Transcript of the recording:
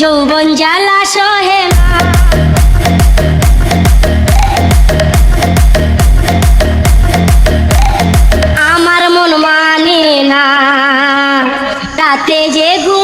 যৌবন জ্বালা সহে আমার মন মানে না। তাতে যে ঘুম